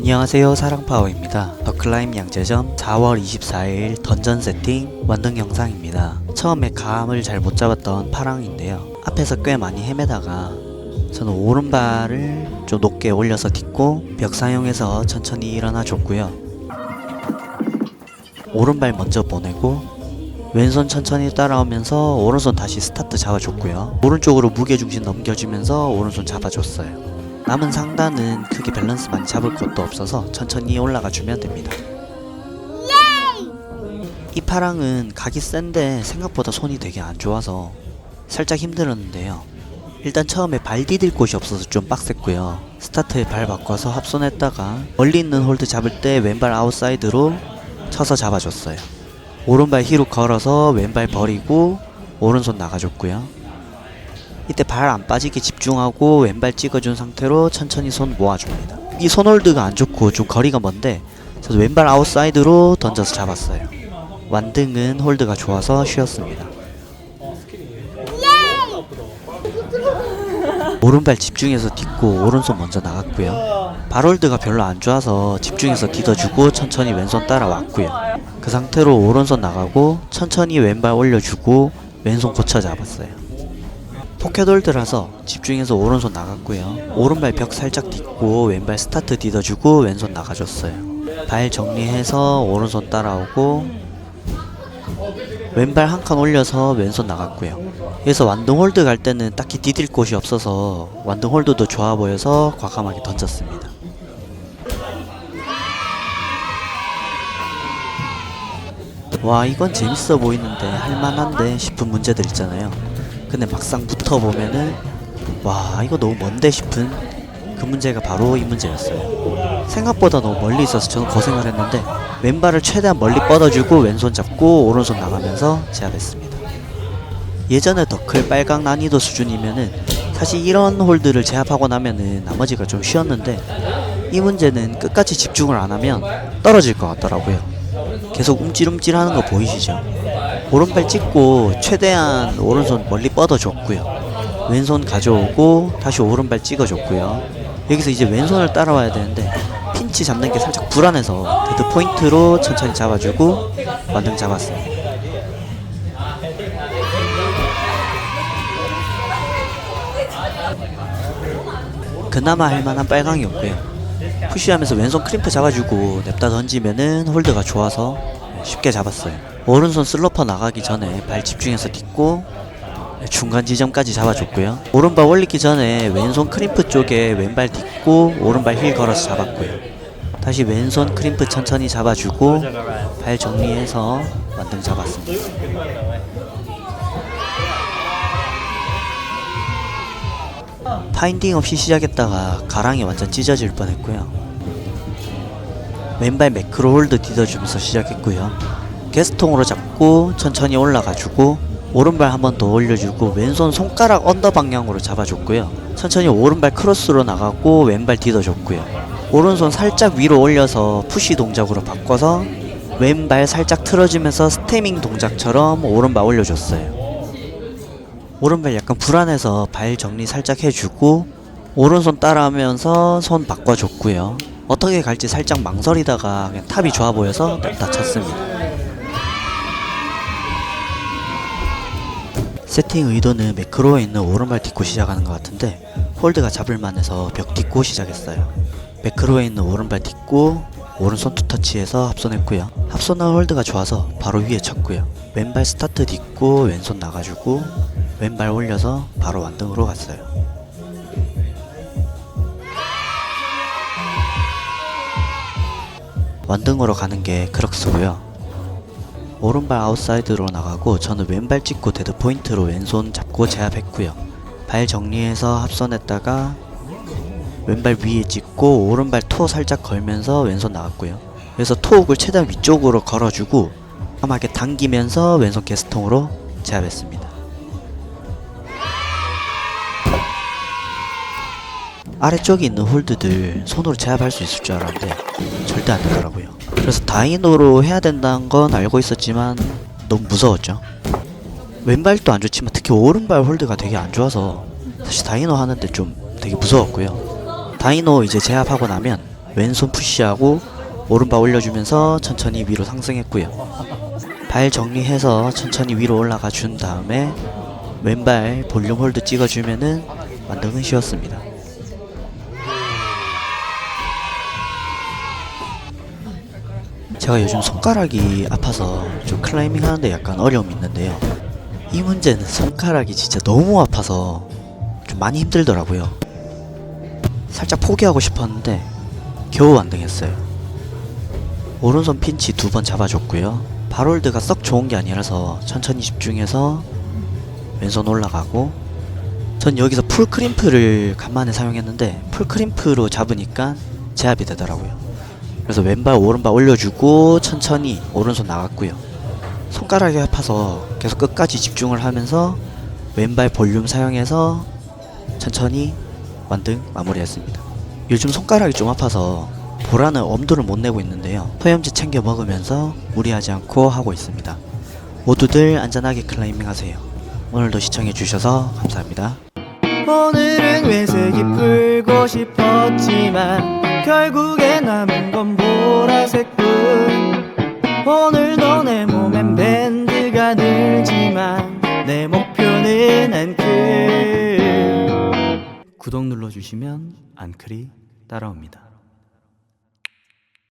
안녕하세요 사랑파워입니다. 더클라임 양재점 4월 24일 던전 세팅 완등 영상입니다. 처음에 감을 잘 못 잡았던 파랑인데요. 앞에서 꽤 많이 헤매다가 저는 오른발을 좀 높게 올려서 딛고 벽 사용해서 천천히 일어나 줬고요. 오른발 먼저 보내고 왼손 천천히 따라오면서 오른손 다시 스타트 잡아줬고요. 오른쪽으로 무게중심 넘겨주면서 오른손 잡아줬어요 남은 상단은 크게 밸런스 많이 잡을 것도 없어서 천천히 올라가 주면 됩니다. 이 파랑은 각이 센데 생각보다 손이 되게 안 좋아서 살짝 힘들었는데요. 일단 처음에 발 디딜 곳이 없어서 좀 빡셌고요. 스타트에 발 바꿔서 합손했다가 멀리 있는 홀드 잡을 때 왼발 아웃사이드로 쳐서 잡아줬어요. 오른발 힐로 걸어서 왼발 버리고 오른손 나가줬고요. 이때 발 안 빠지게 집중하고 왼발 찍어준 상태로 천천히 손 모아줍니다. 이 손홀드가 안 좋고 좀 거리가 먼데 저도 왼발 아웃사이드로 던져서 잡았어요. 완등은 홀드가 좋아서 쉬었습니다. 오른발 집중해서 딛고 오른손 먼저 나갔고요. 발홀드가 별로 안 좋아서 집중해서 디뎌주고 천천히 왼손 따라왔고요. 그 상태로 오른손 나가고 천천히 왼발 올려주고 왼손 고쳐 잡았어요. 포켓홀드라서 집중해서 오른손 나갔고요. 오른발 벽 살짝 딛고 왼발 스타트 디뎌주고 왼손 나가줬어요. 발 정리해서 오른손 따라오고 왼발 한 칸 올려서 왼손 나갔고요. 그래서 완등 홀드 갈 때는 딱히 디딜 곳이 없어서 완등 홀드도 좋아 보여서 과감하게 던졌습니다. 와 이건 재밌어 보이는데 할만한데 싶은 문제들 있잖아요. 근데 막상 붙어보면은 와 이거 너무 먼데 싶은 그 문제가 바로 이 문제였어요. 생각보다 너무 멀리 있어서 저는 고생을 했는데 왼발을 최대한 멀리 뻗어주고 왼손 잡고 오른손 나가면서 제압했습니다. 예전에 더클 빨강 난이도 수준이면은 사실 이런 홀드를 제압하고 나면은 나머지가 좀 쉬웠는데 이 문제는 끝까지 집중을 안 하면 떨어질 것 같더라고요. 계속 움찔움찔 하는 거 보이시죠 오른발 찍고 최대한 오른손 멀리 뻗어줬고요. 왼손 가져오고 다시 오른발 찍어줬고요. 여기서 이제 왼손을 따라와야 되는데 핀치 잡는 게 살짝 불안해서 데드 포인트로 천천히 잡아주고 완등 잡았어요. 그나마 할만한 빨강이었고요. 푸시하면서 왼손 크림프 잡아주고 냅다 던지면은 홀드가 좋아서 쉽게 잡았어요. 오른손 슬로퍼 나가기 전에 발 집중해서 딛고 중간 지점까지 잡아줬고요. 오른발 올리기 전에 왼손 크림프 쪽에 왼발 딛고 오른발 힐 걸어서 잡았고요. 다시 왼손 크림프 천천히 잡아주고 발 정리해서 완등 잡았습니다. 파인딩 없이 시작했다가 가랑이 완전 찢어질 뻔했고요. 왼발 매크로 홀드 디뎌주면서 시작했고요. 게스통으로 잡고 천천히 올라가주고 오른발 한 번 더 올려주고 왼손 손가락 언더 방향으로 잡아줬고요. 천천히 오른발 크로스로 나가고 왼발 디뎌줬고요. 오른손 살짝 위로 올려서 푸시 동작으로 바꿔서 왼발 살짝 틀어주면서 스태밍 동작처럼 오른발 올려줬어요. 오른발 약간 불안해서 발 정리 살짝 해주고 오른손 따라하면서 손 바꿔줬고요. 어떻게 갈지 살짝 망설이다가 탑이 좋아 보여서 냅다 쳤습니다. 세팅 의도는 매크로에 있는 오른발 딛고 시작하는 것 같은데 홀드가 잡을만해서 벽 딛고 시작했어요. 매크로에 있는 오른발 딛고 오른손 투터치해서 합손했고요. 합손한 홀드가 좋아서 바로 위에 쳤고요. 왼발 스타트 딛고 왼손 나가주고 왼발 올려서 바로 완등으로 갔어요. 완등으로 가는 게 크럭스고요. 오른발 아웃사이드로 나가고 저는 왼발 찍고 데드 포인트로 왼손 잡고 제압했고요. 발 정리해서 합선했다가 왼발 위에 찍고 오른발 토 살짝 걸면서 왼손 나갔고요. 그래서 토옥을 최대한 위쪽으로 걸어주고 까맣게 당기면서 왼손 게스통으로 제압했습니다. 아래쪽에 있는 홀드들 손으로 제압할 수 있을 줄 알았는데 절대 안 되더라고요. 그래서 다이노로 해야 된다는 건 알고 있었지만 너무 무서웠죠. 왼발도 안 좋지만 특히 오른발 홀드가 되게 안 좋아서 사실 다이노 하는데 좀 되게 무서웠고요. 다이노 이제 제압하고 나면 왼손 푸시하고 오른발 올려주면서 천천히 위로 상승했고요. 발 정리해서 천천히 위로 올라가 준 다음에 왼발 볼륨 홀드 찍어주면은 완등은 쉬웠습니다. 제가 요즘 손가락이 아파서 좀 클라이밍 하는데 약간 어려움이 있는데요. 이 문제는 손가락이 진짜 너무 아파서 좀 많이 힘들더라고요. 살짝 포기하고 싶었는데 겨우 완등했어요. 오른손 핀치 두 번 잡아줬고요. 발홀드가 썩 좋은 게 아니라서 천천히 집중해서 왼손 올라가고 전 여기서 풀 크림프를 간만에 사용했는데 풀 크림프로 잡으니까 제압이 되더라고요. 그래서 왼발 오른발 올려주고 천천히 오른손 나갔고요. 손가락이 아파서 계속 끝까지 집중을 하면서 왼발 볼륨 사용해서 천천히 완등 마무리했습니다. 요즘 손가락이 좀 아파서 보라는 엄두를 못 내고 있는데요. 소염제 챙겨 먹으면서 무리하지 않고 하고 있습니다. 모두들 안전하게 클라이밍 하세요. 오늘도 시청해 주셔서 감사합니다. 외색이 풀고 싶었지만 결국에 남은 건 보라색뿐. 오늘도 내 몸엔 밴드가 늘지만 내 목표는 앵클. 구독 눌러주시면 앙클이 따라옵니다